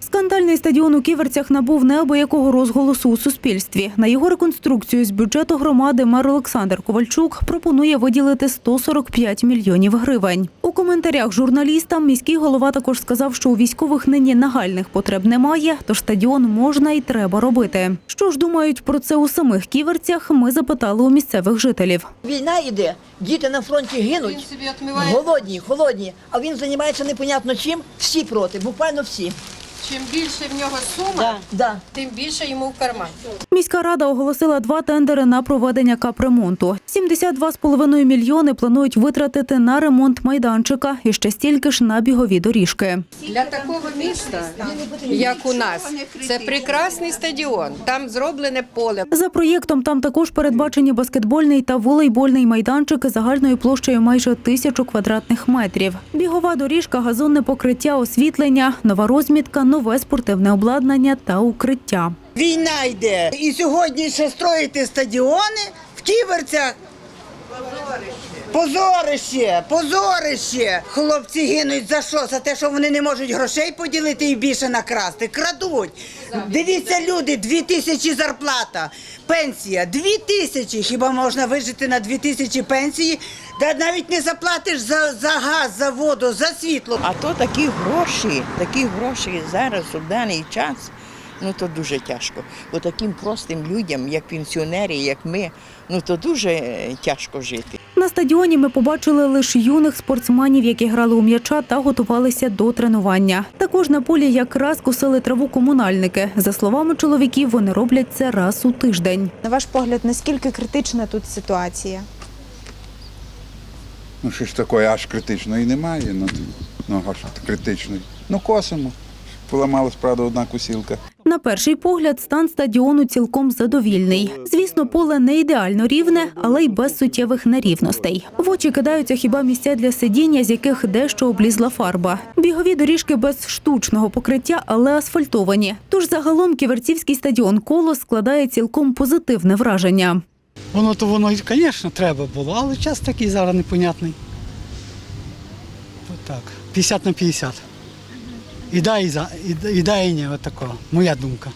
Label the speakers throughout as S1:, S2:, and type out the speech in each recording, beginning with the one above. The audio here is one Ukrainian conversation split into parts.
S1: Скандальний стадіон у Ківерцях набув неабиякого розголосу у суспільстві. На його реконструкцію з бюджету громади мер Олександр Ковальчук пропонує виділити 145 мільйонів гривень. У коментарях журналістам міський голова також сказав, що у військових нині нагальних потреб немає, тож стадіон можна і треба робити. Що ж думають про це у самих ківерцях? Ми запитали у місцевих жителів.
S2: Війна йде, діти на фронті гинуть, голодні, холодні, а він займається непонятно чим, всі проти, буквально всі.
S3: Чим більше в нього сума,
S2: Да, да.
S3: тим більше йому в карман.
S1: Міська рада оголосила два тендери на проведення капремонту. 72,5 мільйони планують витратити на ремонт майданчика і ще стільки ж на бігові доріжки.
S3: Для такого міста, як у нас, це прекрасний стадіон. Там зроблене поле.
S1: За проєктом там також передбачені баскетбольний та волейбольний майданчики загальною площею майже тисячу квадратних метрів. Бігова доріжка, газонне покриття, освітлення, нова розмітка, нове спортивне обладнання та укриття.
S4: Війна йде. І сьогодні ще строїти стадіони в Ківерцях. Позорище, позорище. Хлопці гинуть за що? За те, що вони не можуть грошей поділити і більше накрасти. Крадуть. Дивіться, люди, дві тисячі зарплата, пенсія, дві тисячі. Хіба можна вижити на дві тисячі пенсії? Та навіть не заплатиш за, за газ, за воду, за світло.
S5: А то такі гроші, такі гроші зараз у даний час, ну то дуже тяжко. Бо таким простим людям, як пенсіонери, як ми, ну то дуже е, тяжко жити.
S1: На стадіоні ми побачили лише юних спортсменів, які грали у м'яча та готувалися до тренування. Також на полі якраз косили траву комунальники. За словами чоловіків, вони роблять це раз у тиждень.
S6: На ваш погляд, наскільки критична тут ситуація?
S7: Ну що ж такої аж критичної немає. Ну, ну аж критичної. Ну косимо. Поламалась, правда, одна кусілка.
S1: На перший погляд, стан стадіону цілком задовільний. Звісно, поле не ідеально рівне, але й без суттєвих нерівностей. В очі кидаються хіба місця для сидіння, з яких дещо облізла фарба. Бігові доріжки без штучного покриття, але асфальтовані. Тож загалом ківерцівський стадіон колос складає цілком позитивне враження.
S8: Воно то воно, звісно, треба було, але час такий зараз непонятний. От так. 50 на 50. І да, і, за, і, і да, і ні, от такого. Моя думка.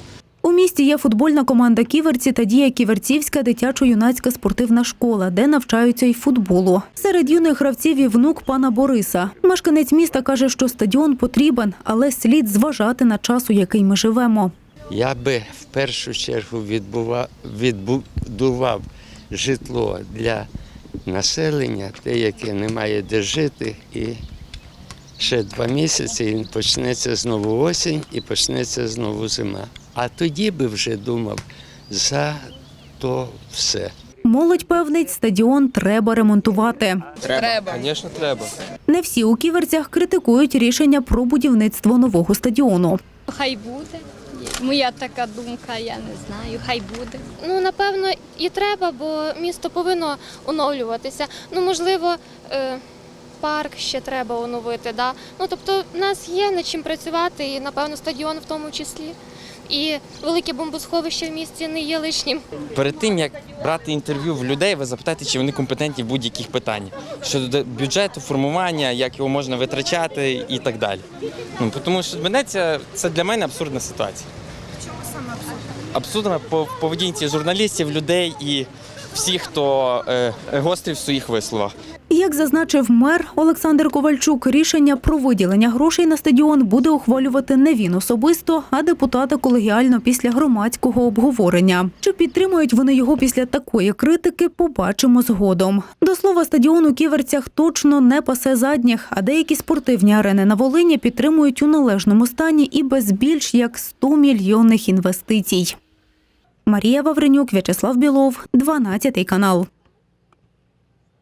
S1: У місті є футбольна команда Ківерці та діє Ківерцівська дитячо-юнацька спортивна школа, де навчаються й футболу. Серед юних гравців і внук пана Бориса. Мешканець міста каже, що стадіон потрібен, але слід зважати на час, у який ми живемо.
S9: Я би в першу чергу відбува, відбудував житло для населення, те, яке не має де жити, і ще два місяці і почнеться знову осінь і почнеться знову зима. А тоді би вже думав за то все.
S1: Молодь певнить, стадіон треба ремонтувати.
S3: Треба.
S10: Звісно, треба.
S1: Не всі у Ківерцях критикують рішення про будівництво нового стадіону.
S11: Хай буде. Моя така думка, я не знаю, хай буде. Ну, напевно, і треба, бо місто повинно оновлюватися. Ну, можливо, е, парк ще треба оновити. Да? Ну, тобто, в нас є над чим працювати, і, напевно, стадіон в тому числі. І велике бомбосховище в місті не є лишнім.
S10: Перед тим як брати інтерв'ю в людей, ви запитайте, чи вони компетентні в будь-яких питаннях щодо бюджету, формування, як його можна витрачати і так далі. Ну тому що мене це, це для мене абсурдна ситуація. Чому саме абсурдна? Абсурдна по поведінці журналістів, людей і всіх, хто е, гострий в своїх висловах.
S1: Як зазначив мер Олександр Ковальчук, рішення про виділення грошей на стадіон буде ухвалювати не він особисто, а депутати колегіально після громадського обговорення. Чи підтримують вони його після такої критики, побачимо згодом. До слова, стадіон у Ківерцях точно не пасе задніх, а деякі спортивні арени на Волині підтримують у належному стані і без більш як 100 мільйонних інвестицій. Марія Вавренюк, В'ячеслав Білов, 12 канал.